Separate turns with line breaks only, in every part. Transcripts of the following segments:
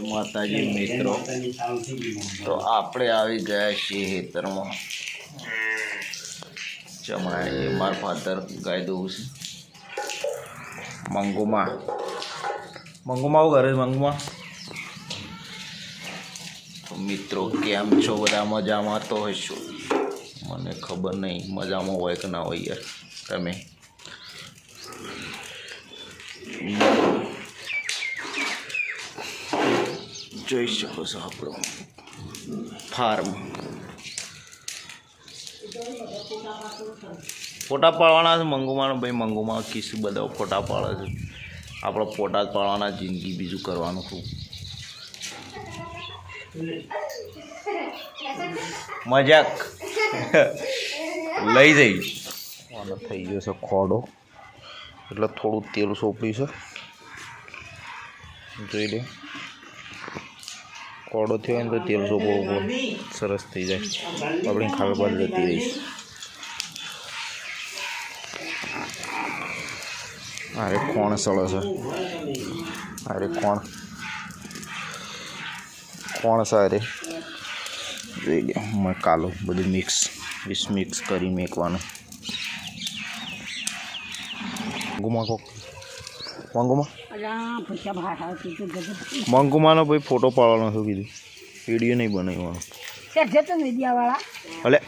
માતાજી મિત્રો. તો આપણે આવી ગયા છીએ ખેતરમાં. જમાય એ મારા ફાધર ગાય દઉં છે. મંગુમાં. મંગુમાં ઘરે મંગુમાં. તો મિત્રો, કેમ છો? બધા મજામાં તો હશો? મને ખબર નહીં, મજામાં હોય કે ના હોય યાર. તમે? જોઈ શકો છો આપણો ફાર્મ ફોટા પાડવાના છે મંગુમાનો ભાઈ મંગુમાં કિસ્સું બધા ફોટા પાડે છે આપણો ફોટા પાડવાના જિંદગી બીજું કરવાનું શું મજાક લઈ જઈ આનો થઈ ગયો છે ખોડો એટલે થોડું તેલ સોંપ્યું છે જોઈ લે કોડો થયો હોય ને તો તેલ સોપો સરસ થઈ જાય. આપણે ખાવા બાદ જતી રહીશ. અરે કોણ સળો છે? અરે કોણ? કોણ છે અરે જોઈ ગયા કાલો, બધું મિક્સ મિક્સ કરી મેકવાનું. ગુમા કોક વાંગુમાં
અલા પૈસા ભાષા કીધું ગજબ
મંગુમાનો ભાઈ ફોટો પાડવાનો શું કીધું? વીડિયો નહીં બનાવવાનો.
ત્યાં જતો મીડિયાવાળા.
અલે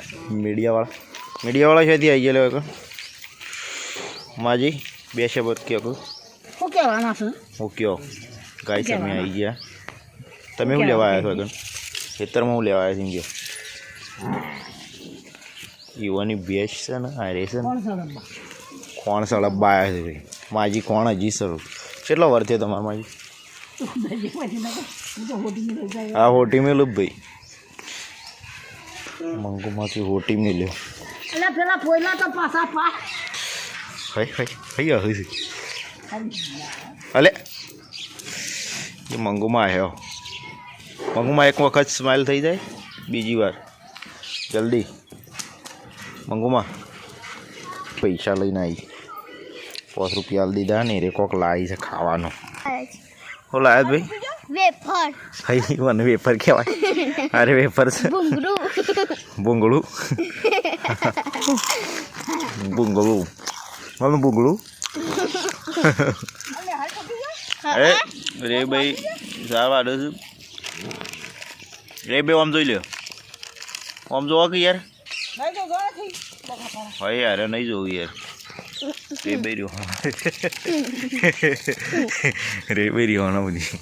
મીડિયાવાળા. મીડિયાવાળા છે ત્યાં આવી ગયા લેવા માજી બે શબ્દ કહો કહું.
શું કહેવાના છે?
હું કયો ગાય તમે આવી ગયા. તમે શું લેવા આવ્યા છો અગન ખેતરમાં હું લેવા આવ્યા છું કયો યુવાની ભેંસ છે ને આ રે છે ને.
કોણ સળબા?
કોણ સળબ્બા આવ્યા છે ભાઈ? માજી કોણ હજી સર કેટલો વાર થયો તમારા માજી?
હું હોટી
મેલું ભાઈ. મંગુમાંથી હોટી મેલ્યો.
એટલે પેલા પોયલા તો પાછા પા.
હઈ હઈ હઈ હઈ અલે. એ મંગુમાં આવ્યો મંગુમાં એક વખત સ્માઇલ થઈ જાય બીજી વાર. જલ્દી. મંગુમાં. પૈસા લઈને આવી પાંચ રૂપિયા દીધા ને રે કોક લાવી છે ખાવાનું. હો લાયા ભાઈ?
વેફર.
ભાઈ મને વેફર કહેવાય. અરે વેફર છે.
ભૂંગળું.
ભૂંગળું? મમ્મી ભૂંગળું. અરે રે ભાઈ સાહેબ આડો છું. રે ભાઈ આમ જોઈ લ્યો. આમ જોવા કે યાર? ભાઈ યાર નહીં જોવું યાર. Ribeiro. Ribeiro હોના બધી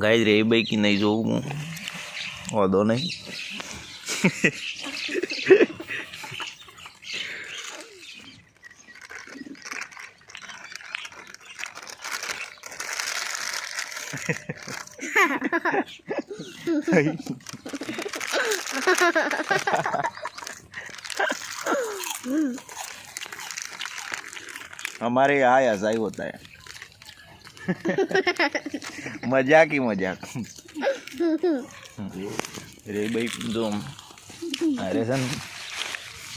ગાઈઝ રે બાઈ કી નહીં જોઉં હું ઓદો નહીં Mm-hmm. અમારે આયા સા હોતા है મજાક ही મજાક. રે ભાઈ, જો, અરે છે ને,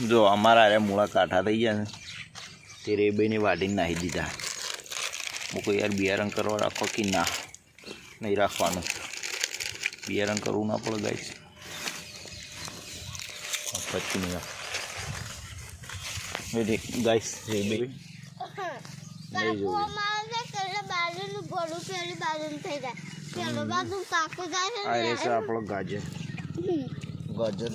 જો અમારા અરે મૂળા કાંઠા થઈ ગયા છે. તે રેબઈને વાઢીને નાહી દીધા. હું કોઈ યાર, બિયારણ કરવા રાખો કે ના? નહીં રાખવાનું. બિયારણ કરવું ના પડે ગાઈશ પછી નહીં ગાઈશ રેબે રેબાઈ નહીં જોયું.
બાજુનું ભોળું પેલી બાજુનું થઈ જાય પેલો બાજુ કાકો જાય છે
રે છે આપણો ગાજર. ગાજર.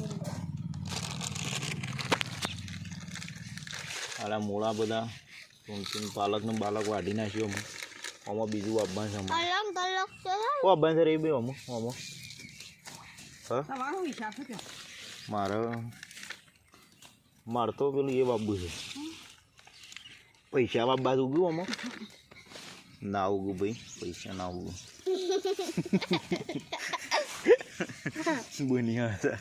આલા મૂળા બધા. તુલસી પાલકનું બાલક વાઢી નાખ્યું અમે આમાં બીજું વાપવાનું છે
અલગ અલગ છે
ઓ વાપવાનું છે રે બે અમુક આમાં. હા?
તમારો હિસાબ
મારે મારતો પેલું એ બાબુ છે. પૈસા બાબા ઉગ્યું આમાં? ના ઉગું ભાઈ પૈસા ના ઉગું. બની હતા.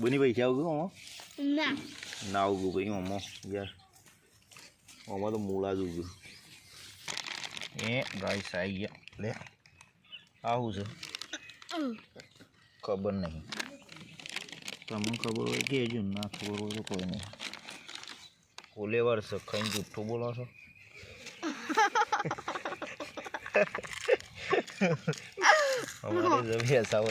બની પૈસા ઉગ્યું આમાં?
ના.
ના ઉગું ભાઈ આમાં યાર. આમાં તો મૂળા જ ઉગ્યું એ ગાઈસ આવી ગયા. લે આવું છે. ખબર નહીં. તમને ખબર હોય કહેજો ના ખબર હોય તો કોઈ નહીં. ઓલેવાર છે ખાઈને જુઠ્ઠું બોલો છો. અમારે જમી હસાવો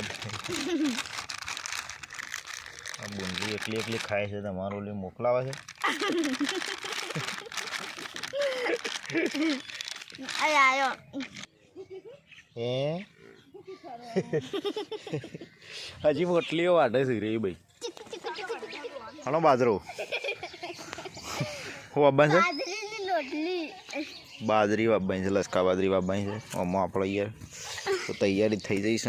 આ બુંદી એકલી એકલી ખાય છે તમારો ઓલી મોકલાવે છે.
આયો.
હે? હજી પોટલીઓ વાટે છે રે ભાઈ હાલો બાજરો. હું બાબા છે બાજરી વાવવાની છે લસકા બાજરી વાવવાની છે. આમાં આપણે યાર તો તૈયારી થઈ જઈશ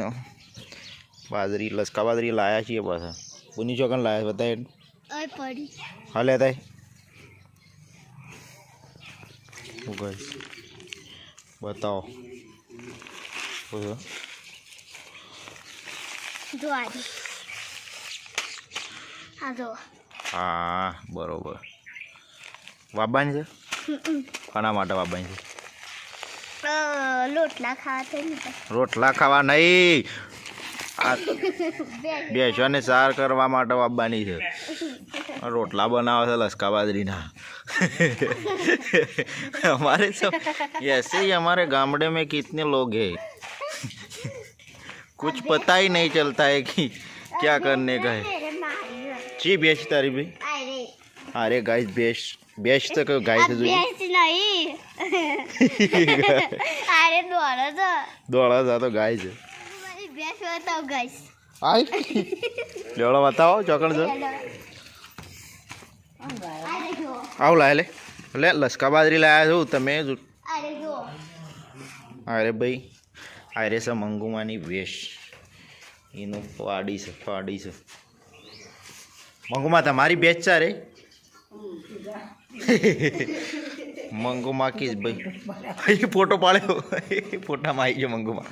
બાજરી લસકા બાજરી લાયા છીએ પાછા. પુની ચોકન લાયા બતાય. હા લેતા બતાવો.
હા
બરોબર. વાવવાની છે કોના માટે વાવવાની છે
અ, લોટલા ખાવા થઈ ને તો.
રોટલા ખાવા નહીં આ
બે
બેસવાને સાર કરવા માટે વાવવાની છે રોટલા બનાવે છે લસકા બાજરીના हमारे तो ऐसे ही हमारे गामड़े में कितने लोग हैं कुछ पता ही नहीं चलता है कि क्या करने का है
અરે મારી
जी बेच तारी भाई
અરે
अरे गाइस बेच બેસ્ટ તો
ગાય
છે
બેસ્ટ નહીં. અરે દોડો તો.
દોડો જા તો ગાય છે.
મારી બેસ્ટ બતાવ ગાઈસ
આઈ લેવડો બતાવો ચોકડ
જો.
આવ લે. લે લસકા બાજરી લાયા છો તમે
અરે
ભાઈ અરે છે મંગુમાની વેશ. એનું ફાડી છે ફાડી છે. મંગુમા તમારી બેચ છે રે. મંગુમા કીજ ભાઈ. એ ફોટો પાડ્યો. ફોટામાં આવી ગયો મંગુમાં.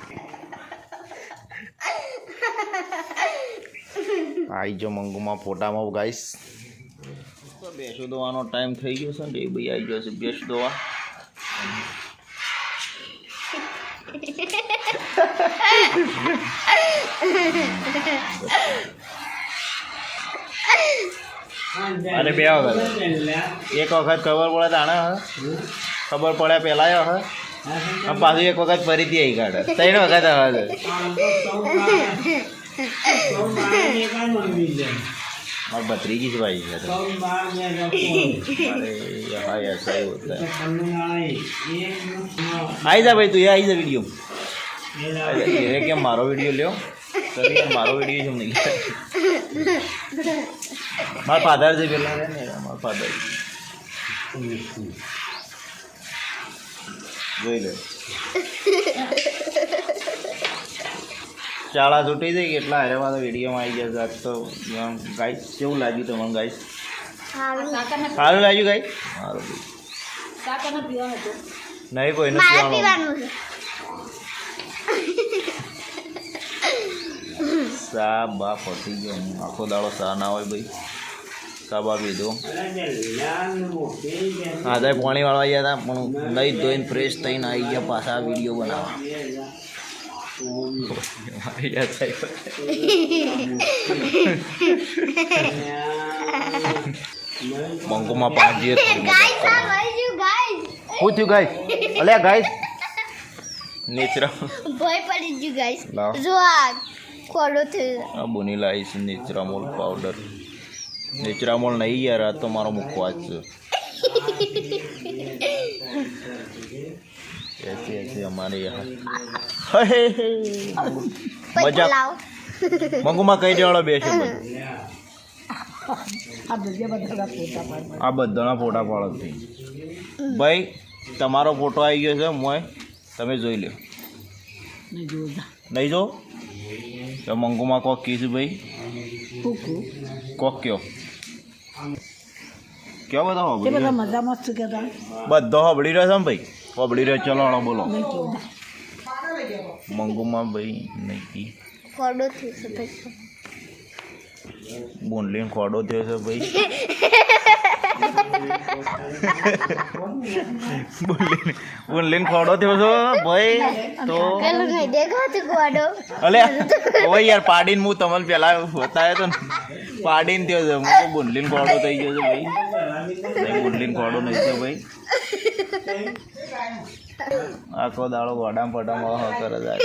આવી ગયો મંગુમાં ફોટામાં ગાઈશ બેસો દોવાનો ટાઈમ થઈ ગયો છે ને એ ભાઈ આવી ગયો છે. બેસ દોવા. અને બે વખત એક વખત ખબર પડે તાણે ખબર પડે પહેલા હ અને પાછું એક વખત ફરીથી આવી કાઢે. ત્રણ વખત આવે મારા ભત્રીજી જ ભાઈ છે. આવી જા ભાઈ તું, એ આવી જા વીડિયો કેમ મારો વીડિયો લ્યો? जा वीडियो धीरे क्या मारो वीडियो लियो चलिए यार मारो वीडियो हम नहीं મારા ફાધર છે પેલા રે ને મારા ફાધર જોઈ લે શાળા છૂટી જઈ કેટલા હારેમાં તો વિડીયોમાં આવી ગયા આજ તો ગાઈસ કેવું લાગ્યું તમને ગાઈસ
સારું
સારું લાગ્યું ગાઈ સારું
કાકા ના પીવાનું હતું
નહીં કોઈને
મારે
પીવાનું સા બા ફસી ગયો. હું આખો દાડો સા ના હોય ભાઈ. સા બા પીધો. હા તો પાણી વાળવા ગયા હતા પણ નહીં ધોઈને ફ્રેશ થઈને આવી ગયા પાછા વીડિયો બનાવવા.
ગયું ગાઈસ
શું થયું ગાઈસ અલ્યા ગાઈસ નેચરા.
ભય પડી ગયું ગાઈસ જો આ.
આ બુનીલા આઈસ નેચરામોલ પાવડર. નેચરામોલ નહીં યાર આ તો મારો મુખવાજ છે. એસી એસી
અમારી
યાર.
મજા.
મંગુમાં કઈ દેવાળો બેસે
આ
બધાના ફોટા પાડો થઈ ભાઈ તમારો ફોટો આવી ગયો છે મોય. તમે જોઈ લો
નહીં
જો? તો મંગુમાં કોક કીધું ભાઈ
કુકુ
કયો કયો બધા
બધા
હોબળી રહ્યો છે ને ભાઈ હબળી રહ્યો ચલો બોલો મંગુમાં ભાઈ નહીં
ખોડો થયો છે
બોનલીન ખોડો થયો છે ભાઈ બોનલીન બોનલીન ખોડો થયો છો ભાઈ? તો અલે ઓય યાર પાડીને હું તમને પેલા બતાવ્યો તો પાડીને થયો છે. હું તો બોનલીન ખોડો થઈ ગયો છે ભાઈ. બોનલીન ખોડો નહીં થયો ભાઈ. આખો દાડો ગોડામ પટામ હ કરે જાય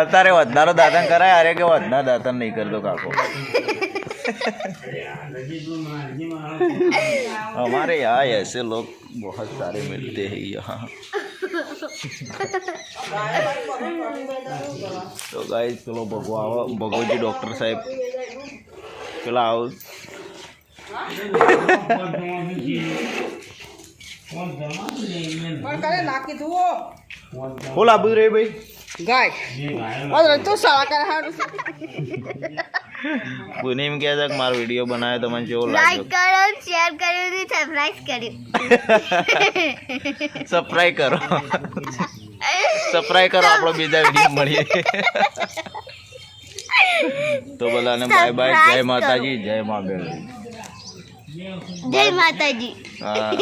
અત્યારે વધારો દાતન કરાય અરે કે વધના દાતન નહીં કરતો કાકો. हमारे यहाँ ऐसे लोग बहुत सारे मिलते हैं यहाँ તો ગાઈસ પેલો ભગવો આવો ભગવજી ડૉક્ટર સાહેબ પેલા આવો
પણ કરે નાખી ધુઓ
ફૂલ આપી રે ભાઈ
ગાય. અરે તો સારા કરે હારું.
કોઈને એમ કહે છે કે મારો વીડિયો બનાવ્યો તો મને કેવો
લાઈક કરો શેર કર્યું ને સબસ્ક્રાઇબ કર્યું
સબસ્ક્રાઇબ કરો. સબસ્ક્રાઇબ કરો આપણો બીજા વીડિયો મળીએ. તો બધાને બાય બાય જય માતાજી જય મા બેન.
જય માતાજી.
હા.